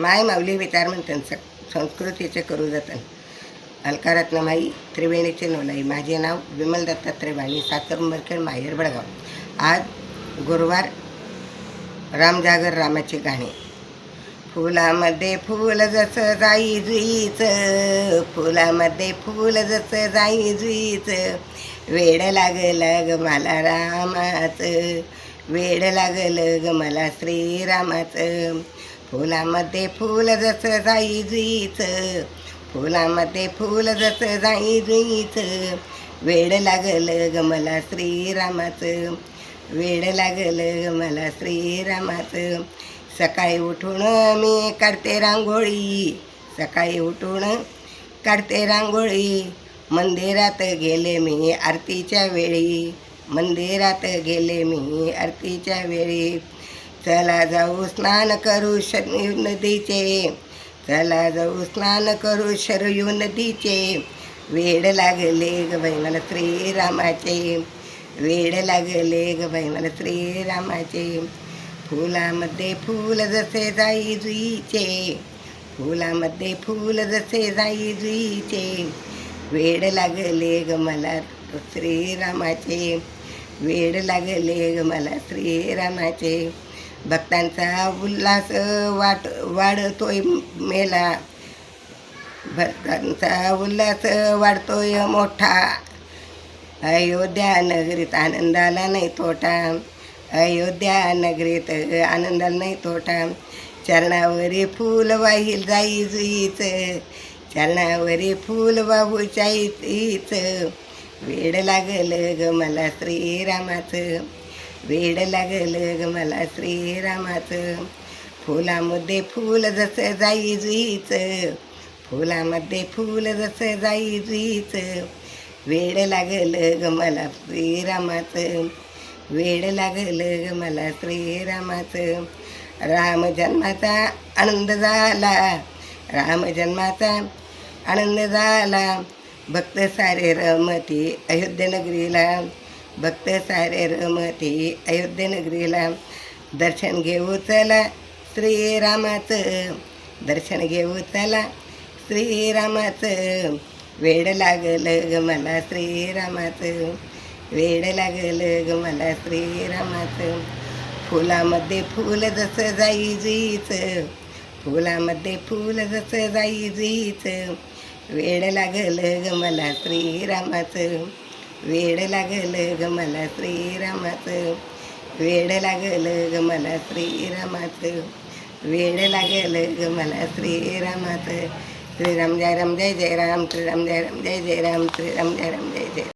माय माऊली विचार म्हणतात स- संस्कृतीचे करू जतन. अलकारत्नमाई त्रिवेणीचे नोलाई माझे नाव विमल दत्तात्रय वाणी सातरंबरखेड माहेर बडगाव. आज गुरुवार रामजागर रामाची गाणे. फुलामध्ये फुल जसं जाई जुईचं फुलामध्ये फुल जसं जाई जुईचं. वेड लागलं ग मला रामाचं वेड लागलं ग मला श्रीरामाचं. फुलामध्ये फुल जसं जाई जुईचं फुलामध्ये फुल जसं जाई जुईचं वेड लागलं ग मला श्रीरामाचं वेड लागलं ग मला श्रीरामाचं. सकाळी उठून मी काढते रांगोळी सकाळी उठून काढते रांगोळी. मंदिरात गेले मी आरतीच्या वेळी मंदिरात गेले मी आरतीच्या वेळी. चला जाऊ स्नान करू शरयू नदीचे. चला जाऊ स्नान करू शरयू नदीचे. वेड लागले ग बाई मला श्रीरामाचे. वेड लागले ग बाई मला श्रीरामाचे. फुलामध्ये फूल जसे जाई जुईचे फुलामध्ये फूल जसे जाई जुईचे वेड लागले ग मला श्रीरामाचे. वेड लागले ग मला श्रीरामाचे. भक्तांचा उल्हास वाट वाढतोय मेला. भक्तांचा उल्हास वाढतोय मोठा. अयोध्या नगरीत आनंदाला नाही तोटा. अयोध्या नगरीत आनंदाला नाही तोटा. चरणावरी फूल वाहील जाई जुईच चरणावरी फूल वाहू चाईच वेड लागलं ग मला श्रीरामाचं. वेड लागल ग मला श्रीरामाचं. फुलामध्ये फुल जसं जाई जुईचं. फुलामध्ये फुल जसं जाई जुईचं. वेड लागल ग मला श्रीरामाचं. वेड लागलं ग मला श्रीरामाचं. राम जन्माचा आनंद झाला. राम जन्माचा आनंद झाला. भक्त सारे रमती अयोध्या नगरीला. भक्त सारे रमती अयोध्यानगरीला दर्शन घेऊ चला. श्रीरामाचं दर्शन घेऊ चला. श्रीरामाचं वेड लागलं ग मला. श्रीरामाचं वेड लागलं ग मला. श्रीरामाचं फुलामध्ये फुल जसं जाई जुईचं फुलामध्ये फूल जसं जाई जुईचं वेड लागलं ग मला. श्रीरामाचं वेड लागलं ग मला श्रीरामाचं वेड लागलं ग मला श्रीरामाचं वेड लागलं ग मला श्रीरामाचं श्रीराम जय राम जय जय राम श्रीराम जय राम जय जय राम श्रीराम जय राम जय जय